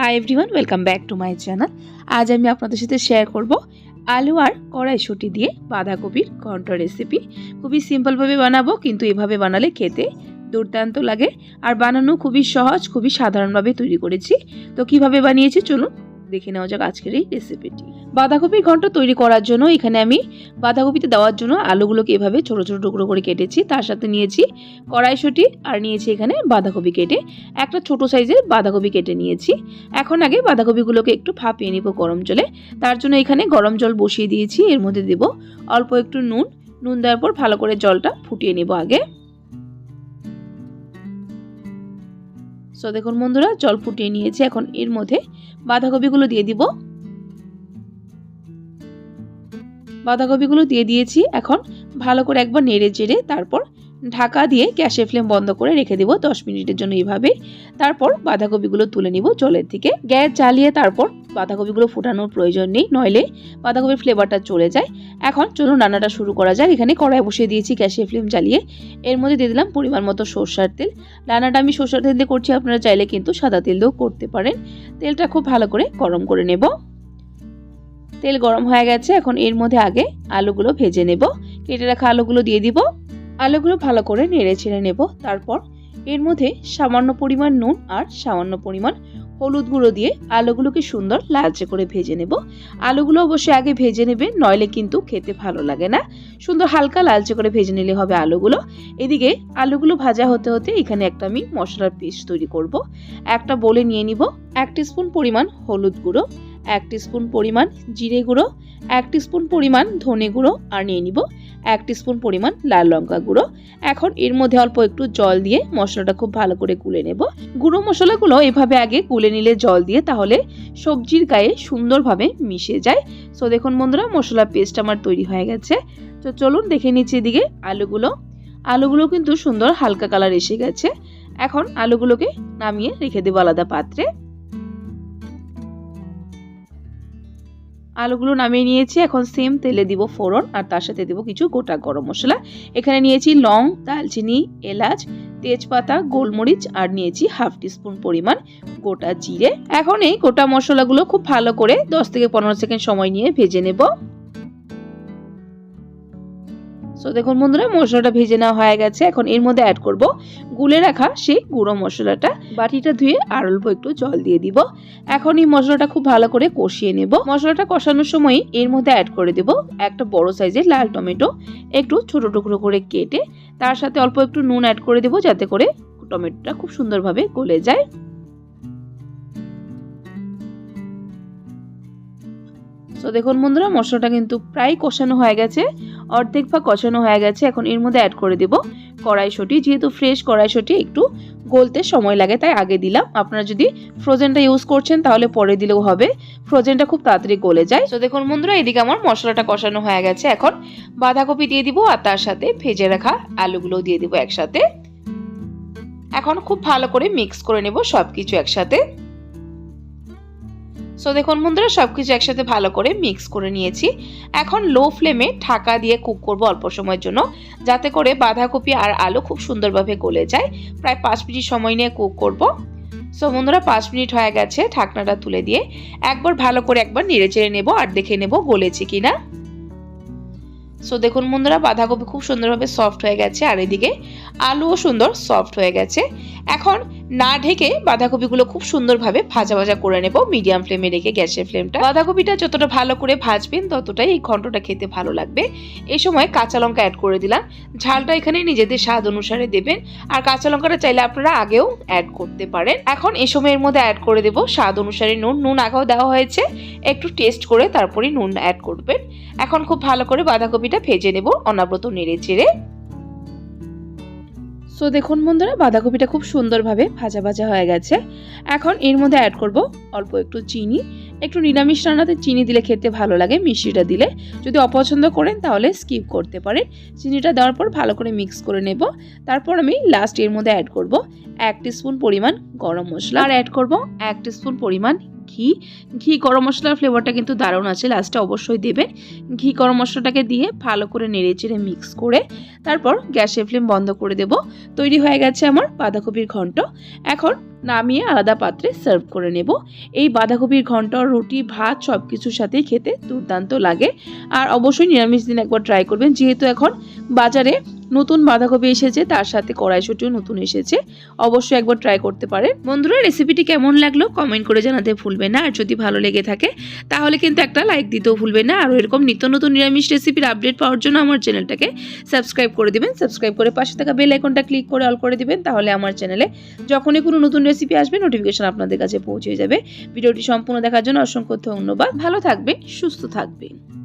Hi everyone welcome back to my channel আজ আমি আপনাদের সাথে শেয়ার করব আলু আর কড়াইশুঁটি দিয়ে বাঁধাকপির ঘন্ট রেসিপি খুবই সিম্পলভাবে বানাবো, কিন্তু এভাবে বানালে খেতে দুর্দান্ত লাগে। আর বানানো খুবই সহজ, খুবই সাধারণভাবে তৈরি করেছি। তো কীভাবে বানিয়েছি, চলুন দেখে নেওয়া যাক আজকের এই রেসিপিটি বাঁধাকপির ঘন্ট তৈরি করার জন্য এখানে আমি বাঁধাকপিতে দেওয়ার জন্য আলুগুলোকে এভাবে ছোটো ছোটো টুকরো করে কেটেছি। তার সাথে নিয়েছি কড়াইশুঁটি আর নিয়েছি এখানে বাঁধাকপি কেটে। একটা ছোট সাইজের বাঁধাকপি কেটে নিয়েছি। এখন আগে বাঁধাকপিগুলোকে একটু ফাঁপিয়ে নিব গরম জলে। তার জন্য এখানে গরম জল বসিয়ে দিয়েছি। এর মধ্যে দেব অল্প একটু নুন। নুন দেওয়ার পর ভালো করে জলটা ফুটিয়ে নেব আগে। সো দেখুন বন্ধুরা, জল ফুটিয়ে নিয়েছি। এখন এর মধ্যে বাঁধাকপিগুলো দিয়ে দিব। বাঁধাকপিগুলো দিয়ে দিয়েছি। এখন ভালো করে একবার নেড়ে চেড়ে তারপর ঢাকা দিয়ে গ্যাসের ফ্লেম বন্ধ করে রেখে দেবো দশ মিনিটের জন্য এইভাবে। তারপর বাঁধাকপিগুলো তুলে নিব জলের থেকে। গ্যাস জ্বালিয়ে তারপর বাঁধাকপিগুলো ফোটানোর প্রয়োজন নেই, নইলে বাঁধাকপির ফ্লেভারটা চলে যায়। এখন চলুন রান্নাটা শুরু করা যাক। এখানে কড়াই বসিয়ে দিয়েছি গ্যাসের ফ্লেম জ্বালিয়ে। এর মধ্যে দিয়ে দিলাম পরিমাণ মতো সর্ষার তেল। রান্নাটা আমি সর্ষার তেল দিয়ে করছি, আপনারা চাইলে কিন্তু সাদা তেল দিয়েও করতে পারেন। তেলটা খুব ভালো করে গরম করে নেব। তেল গরম হয়ে গেছে, এখন এর মধ্যে আগে আলুগুলো ভেজে নেব। কেটে রাখা আলুগুলো দিয়ে দিব। আলুগুলো ভালো করে নেড়ে ছেড়ে নেব। তারপর এর মধ্যে সামান্য পরিমাণ নুন আর সামান্য পরিমাণ হলুদ গুঁড়ো দিয়ে আলুগুলোকে সুন্দর লালচে করে ভেজে নেব। আলুগুলো অবশ্যই আগে ভেজে নেবে, নইলে কিন্তু খেতে ভালো লাগে না। সুন্দর হালকা লালচে করে ভেজে নিলে হবে আলুগুলো। এদিকে আলুগুলো ভাজা হতে হতে এখানে একটা আমি মশলার পেস্ট তৈরি করব। একটা বলে নিয়ে নিব, এক স্পুন পরিমাণ হলুদ গুঁড়ো। এক স্পুন পরিমাণ জিরে গুঁড়ো, এক স্পুন পরিমাণ ধনে গুঁড়ো আর নিয়ে নিব এক স্পুন পরিমাণ লাল লঙ্কা গুঁড়ো। এখন এর মধ্যে অল্প একটু জল দিয়ে মশলাটা খুব ভালো করে গুলে নেব। গুঁড়ো মশলাগুলো এভাবে আগে গুলে নিলে জল দিয়ে তাহলে সবজির গায়ে সুন্দরভাবে মিশে যায়। সো দেখুন বন্ধুরা, মশলার পেস্ট আমার তৈরি হয়ে গেছে। তো চলুন দেখে নিচ্ছি এদিকে আলুগুলো। আলুগুলো কিন্তু সুন্দর হালকা কালার এসে গেছে। এখন আলুগুলোকে নামিয়ে রেখে দেবো আলাদা পাত্রে। আলুগুলো নামিয়ে নিয়েছি। এখন সেম তেলে দিব ফোড়ন আর তার সাথে দেবো কিছু গোটা গরম মশলা। এখানে নিয়েছি লং দালচিনি এলাচ, তেজপাতা, গোলমরিচ আর নিয়েছি হাফ টিস্পুন পরিমাণ গোটা জিরে। এখন এই গোটা মশলাগুলো খুব ভালো করে দশ থেকে পনেরো সেকেন্ড সময় নিয়ে ভেজে নেব। সো দেখুন বন্ধুরা, মশলাটা ভেজে নেওয়া হয়ে গেছে। এখন এর মধ্যে অ্যাড করব। গুলে রাখা সেই গুঁড়ো মশলাটা। বাটিটা ধুয়ে আর অল্প একটু জল দিয়ে দিব। এখন এই মশলাটা খুব ভালো করে কষিয়ে নেব। মশলাটা কষানোর সময় এর মধ্যে অ্যাড করে দেব একটা বড় সাইজের লাল টমেটো। একটু ছোট টুকরো করে কেটে তার সাথে অল্প একটু নুন অ্যাড করে দেব যাতে করে টমেটোটা খুব সুন্দরভাবে গলে যায়। তো দেখুন বন্ধুরা, মশলাটা কিন্তু প্রায় কষানো হয়ে গেছে। অর্ধেক বা কষানো হয়ে গেছে, এখন এর মধ্যে অ্যাড করে দেব কড়াইশুঁটি। যেহেতু ফ্রেশ কড়াইশুঁটি, একটু গলতে সময় লাগে, তাই আগে দিলাম। আপনারা যদি ফ্রোজেনটা ইউজ করছেন, তাহলে পরে দিলেও হবে। ফ্রোজেনটা খুব তাড়াতাড়ি গলে যায়। তো দেখুন বন্ধুরা, এদিকে আমার মশলাটা কষানো হয়ে গেছে। এখন বাঁধাকপি দিয়ে দিব, আর তার সাথে ভেজে রাখা আলুগুলো দিয়ে দিব একসাথে। এখন খুব ভালো করে মিক্স করে নেব সব কিছু একসাথে। সো দেখুন বন্ধুরা সব কিছু একসাথে ভালো করে মিক্স করে নিয়েছি। এখন লো ফ্লেমে ঢাকা দিয়ে কুক করব অল্প সময়ের জন্য, যাতে করে বাঁধাকপি আর আলু খুব সুন্দরভাবে গলে যায়। প্রায় পাঁচ মিনিট সময় নিয়ে কুক করব। সো বন্ধুরা, পাঁচ মিনিট হয়ে গেছে ঢাকনাটা তুলে দিয়ে। একবার ভালো করে একবার নেড়ে চেড়ে নেব আর দেখে নেব গলেছে কিনা। সো দেখুন, বন্ধুরা, বাঁধাকপি খুব সুন্দরভাবে সফট হয়ে গেছে। আর এদিকে আলুও সুন্দর সফট হয়ে গেছে। এখন না ঢেকে বাঁধাকপিগুলো খুব সুন্দরভাবে ভাজা ভাজা করে নেব। মিডিয়াম ফ্লেমে রেখে গ্যাসের ফ্লেমটা। বাঁধাকপিটা যতটা ভালো করে ভাজবেন, ততটাই এই ঘন্টটা খেতে ভালো লাগবে। এই সময় কাঁচা লঙ্কা অ্যাড করে দিলাম। ঝালটা এখানে নিজেদের স্বাদ অনুসারে দেবেন। আর কাঁচা লঙ্কাটা চাইলে আপনারা আগেও অ্যাড করতে পারেন। এখন এই সময়ের মধ্যে অ্যাড করে দেবো। স্বাদ অনুসারে নুন। নুন আগেও দেওয়া হয়েছে। একটু টেস্ট করে তারপরে নুন অ্যাড করবেন। এখন খুব ভালো করে বাঁধাকপিটা ভেজে নেব অনাব্রত নেড়ে চেড়ে। সো দেখুন বন্ধুরা, বাঁধাকপিটা খুব সুন্দরভাবে ভাজা ভাজা হয়ে গেছে। এখন এর মধ্যে অ্যাড করব অল্প একটু চিনি। একটু নিরামিষ রান্নাতে চিনি দিলে খেতে ভালো লাগে, মিষ্টিটা দিলে। যদি অপছন্দ করেন তাহলে স্কিপ করতে পারেন। চিনিটা দেওয়ার পর ভালো করে মিক্স করে নেব। তারপর আমি লাস্ট এর মধ্যে অ্যাড করব এক স্পুন পরিমাণ গরম মশলা। আর অ্যাড করব এক স্পুন পরিমাণ ঘি। ঘি গরম মশলার ফ্লেভারটা কিন্তু দারুণ আছে লাস্টে অবশ্যই দেবেন। ঘি গরম মশলাটাকে দিয়ে ভালো করে নেড়ে চেড়ে মিক্স করে তারপর গ্যাসের ফ্লেম বন্ধ করে দেব। তৈরি হয়ে গেছে আমার বাঁধাকপির ঘন্ট। এখন নামিয়ে আলাদা পাত্রে সার্ভ করে নেব। এই বাঁধাকপির ঘন্ট, রুটি, ভাত সব কিছুর সাথেই খেতে দুর্দান্ত লাগে। আর অবশ্যই নিরামিষ দিন একবার ট্রাই করবেন। যেহেতু এখন বাজারে নতুন বাঁধাকপি এসেছে, তার সাথে কড়াইশুটিও নতুন এসেছে। অবশ্যই একবার ট্রাই করতে পারেন। বন্ধুরা রেসিপিটি কেমন লাগল? কমেন্ট করে জানাতে ভুলবেন না। আর যদি ভালো লেগে থাকে, তাহলে কিন্তু একটা লাইক দিতেও ভুলবেন না। আর এরকম নিত্য নতুন নিরামিষ রেসিপির আপডেট পাওয়ার জন্য আমার চ্যানেলটাকে সাবস্ক্রাইব করে দিবেন। সাবস্ক্রাইব করে পাশে থাকা বেল আইকনটা ক্লিক করে অল করে দিবেন। তাহলে আমার চ্যানেলে যখনই কোনো নতুন রেসিপি আসবে নোটিফিকেশন আপনাদের কাছে পৌঁছে যাবে। ভিডিওটি সম্পূর্ণ দেখার জন্য অসংখ্য ধন্যবাদ। ভালো থাকবেন, সুস্থ থাকবেন।